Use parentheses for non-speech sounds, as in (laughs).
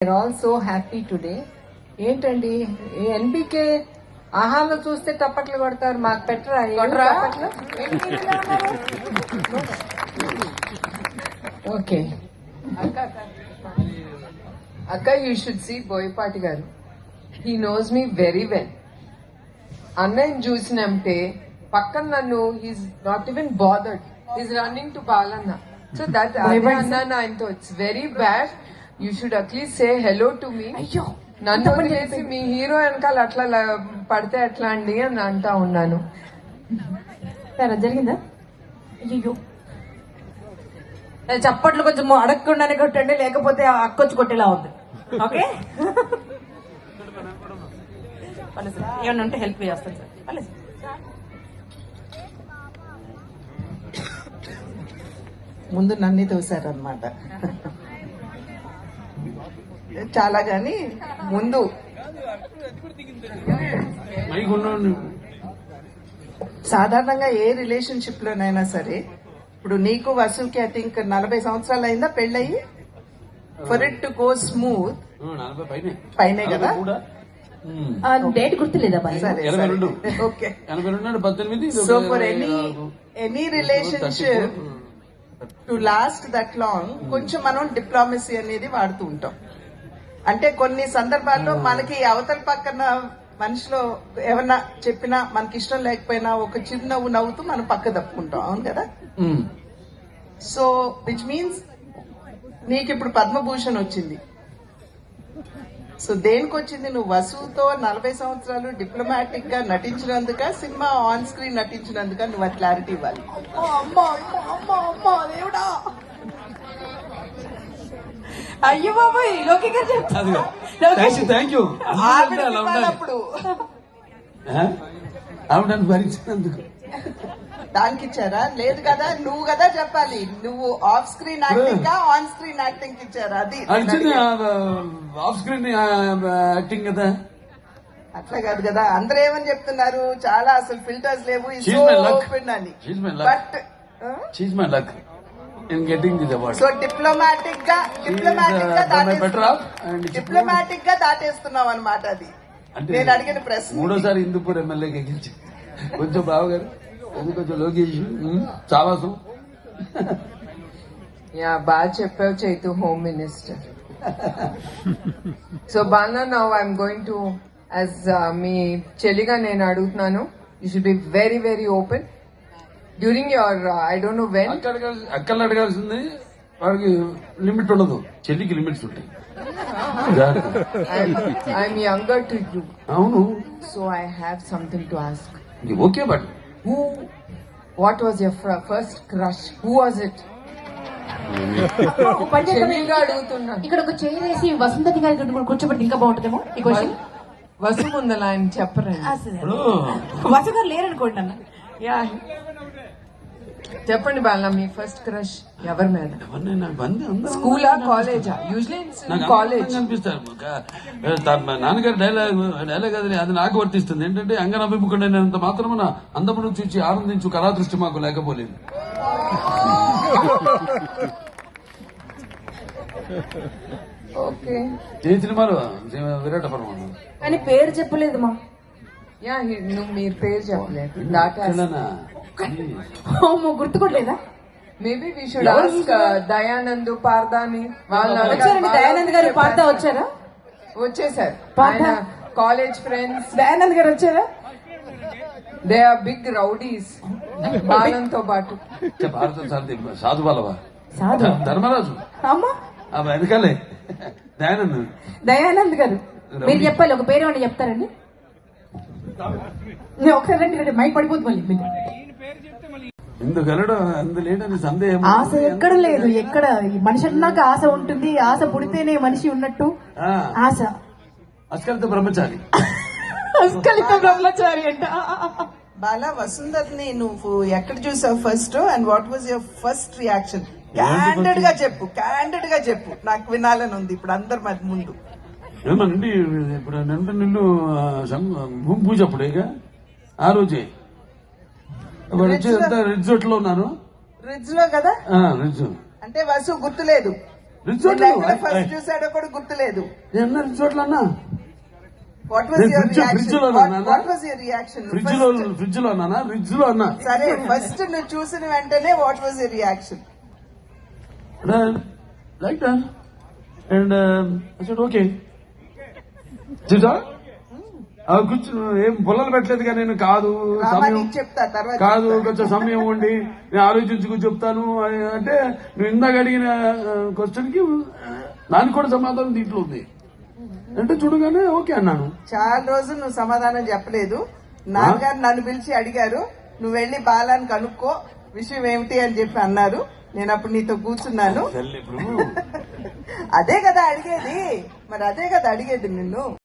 Are all so happy today ఏంటండి? NBK ఆహాలో చూస్తే టప్పట్లు కొడతారు. మాకు పెట్టరా? ఓకే. అక్క you should see Boyapati garu. He knows me very well అన్నయ్యని చూసినంటే పక్కన నన్ను he's not even bothered he's running to Balanna so that అదే అన్నాను ఆయనతో it's very bad you should at least say hello to me అయ్యో నన్ను వదిలేసి మీ హీరో వెనకాల అట్లా పడితే ఎట్లా అండి అని అంటా ఉన్నాను. సరే జరిగిందా? అయ్యో చప్పట్లు కొంచెం అడగకుండానే కొట్టండి లేకపోతే అక్కొచ్చి కొట్టేలా ఉంది. ఓకే? పర్లేదు సార్. ఏమన్నా ఉంటే హెల్ప్ చేస్తాను సార్. పర్లేదు. ముందు నన్ను తోశారనమాట చాలా గాని ముందు. సాధారణంగా ఏ రిలేషన్షిప్ లోనైనా సరే ఇప్పుడు నీకు వసుకి ఐ థింక్ నలభై సంవత్సరాలు అయిందా పెళ్ళయి? For it to go smooth పైన. పైనే కదా? ఆ, డేట్ గుర్తులేదా. Okay so for any. Any relationship to last that long కొంచెం మనం డిప్లొమసీ అనేది వాడుతూ ఉంటాం. అంటే కొన్ని సందర్భాల్లో మనకి అవతల పక్కన మనిషిలో ఏమన్నా చెప్పినా మనకి ఇష్టం లేకపోయినా ఒక చిరునవ్వు నవ్వుతూ మనం పక్క తప్పుకుంటాం. అవును కదా. సో విచ్ మీన్స్ నీకు ఇప్పుడు పద్మభూషణ్ వచ్చింది. సో దేనికి వచ్చింది? నువ్వు వసుతో నలభై సంవత్సరాలు డిప్లొమాటిక్గా నటించినందుక సినిమా ఆన్ స్క్రీన్ నటించినందుక నువ్వు ఆ క్లారిటీ ఇవ్వాలి. అయ్యో బాబాయ్లోకి గారు. థ్యాంక్ యూ ఆ? ఆవిడ భరించినందుకు. దానికి ఇచ్చారా లేదు కదా నువ్వు కదా చెప్పాలి. నువ్వు ఆఫ్ స్క్రీన్ యాక్టింగ్గా ఆన్ స్క్రీన్ యాక్టింగ్ ఇచ్చారా అది. ఆఫ్ స్క్రీన్ యాక్టింగ్ కదా. అట్లా కాదు కదా. అందరూ ఏమని చెప్తున్నారు? చాలా అసలు ఫిల్టర్స్ లేవు. అని. But cheese my luck in getting this award so డిప్లొమాటిక్గా డిప్లొమాటిక్గా she డిప్లొమాటిక్గా దాటేస్తున్నావు అనమాట అది. నేను అడిగిన ప్రశ్న మూడోసారి హిందూపూర్ ఎమ్మెల్యేకి గెలిచి కొంచెం బావగారు ఎందుకు కొంచెం లోకేష్ చావాసం? యా బాగా చెప్పావు చైతు హోమ్ మినిస్టర్. సో బాగా now I'm going to as me చెల్లిగా నేను అడుగుతున్నాను you should be very very open during your I don't know when అక్క అడగాల్సి అక్కలు అడగాల్సింది వాడికి లిమిట్ ఉండదు. చెల్లికి లిమిట్స్ ఉంటాయి. ఐఎమ్ యంగర్ టు యూ అవును. So I have something to ask okay but who what was your first crush who was it ఇక్కడ ఒక చైర్ వేసి వసంతతి గారి దగ్గర కూర్చోబెడితే ఇంకా బాగుంటుందేమో? ఈ క్వశ్చన్ వసు ముందల ఆయన చెప్పరండి ఇప్పుడు వసు గారు లేరనుకోండి అన్న. యా. చెప్పండి బాల మీ ఫస్ట్ క్రష్ ఎవరి మీద? ఎవరినైనా? స్కూలా కాలేజా? యూజువలీ కాలేజ్ అనిపిస్తారు నాన్నగారి డైలాగ్ డైలాగ్ అది అది నాకు వర్తిస్తుంది. ఏంటంటే అంగనభిముఖుడైనంత మాత్రమున అందమును చూచి ఆనందించు కళాదృష్టి మాకు లేకపోలేదు. ఓకే ఏ సినిమాలో? విరాట పర్వం కానీ పేరు చెప్పలేదు మా. యా నువ్వు మీరు పేరు చెప్పలేదు. దాటా అమ్మో, గుర్తుకోట్లేదా maybe we should ask Dayanand పార్దాని. వాళ్ళు దయానంద్ గారు పార్తా వచ్చారా? వచ్చేసారు. పార్థ? ఆయన కాలేజ్ ఫ్రెండ్స్ దయానంద్ గారు వచ్చారా? దే ఆర్ బిగ్ రౌడీస్ బాలంతో పాటు. సాధు బాలవా సాధు? ధర్మరాజు. అమ్మా? వెనకాలే. దయానంద్. దయానంద్ గారు. మీరు చెప్పాలి ఒక పేరు ఏమన్నా చెప్తారండి? ఒకసారి రండి రండి మైక్ పడిపోతుంది మళ్ళీ మీకు. ఎందుకు వెళ్ళడం? అందు లేడని సందేహం ఆశ ఎక్కడ లేదు ఎక్కడ? మనిషి అన్నాక ఆశ ఉంటుంది ఆశ పుడితేనే మనిషి ఉన్నట్టు. ఆ, ఆశ. అస్కలిత బ్రహ్మచారి. అస్కలిత బ్రహ్మచారి అంట. బాలా వసుంధర్ని నువ్వు ఎక్కడ చూసావు first and what was your first reaction క్యాండెడ్గా చెప్పు క్యాండెడ్గా చెప్పు. నాకు వినాలని ఉంది ఇప్పుడు అందరి మధ్య ముందు. ఏమనండి ఇప్పుడు నింట సం- భూమి పూజ అప్పుడేగా ఆ రోజే. వచ్చి అంతా రిజోర్ట్లో ఉన్నాను రిడ్జ్లో కదా? రిజ్ అంటే వసు గుర్తులేదు. రిసార్ట్ ఫస్ట్ చూసాడో కూడా గుర్తులేదు. రిసార్ట్లు అన్నా వాట్ యువర్లో రియాక్షన్ ఉన్నానా? వాట్ వాజ్ యువర్ రియాక్షన్ ఫ్రిడ్జ్లో ఫ్రిడ్జ్లో లో అన్నా సరే ఫస్ట్ నువ్వు చూసిన వెంటనే what was your reaction like and okay చూసా కూర్చుని ఏం పెట్టలేదు కానీ నేను కాదు సమయం. కాదు. కొంచెం సమయం ఉండి నేను ఆలోచించుకుని చెప్తాను. అంటే నువ్వు ఇందాక అడిగిన క్వశ్చన్కి దానికి కూడా సమాధానం దీంట్లో ఉంది. అంటే చూడగానే ఓకే అన్నాను. చాలా రోజులు నువ్వు సమాధానం చెప్పలేదు. నాన్నగారు నన్ను పిలిచి అడిగారు నువ్వు వెళ్ళి బాలాన్ని కనుక్కో విషయం ఏమిటి అని చెప్పి అన్నారు. నేను అప్పుడు నీతో కూర్చున్నాను. (laughs) అదే కదా అడిగేది. మరి అదే కదా అడిగేది నిన్ను.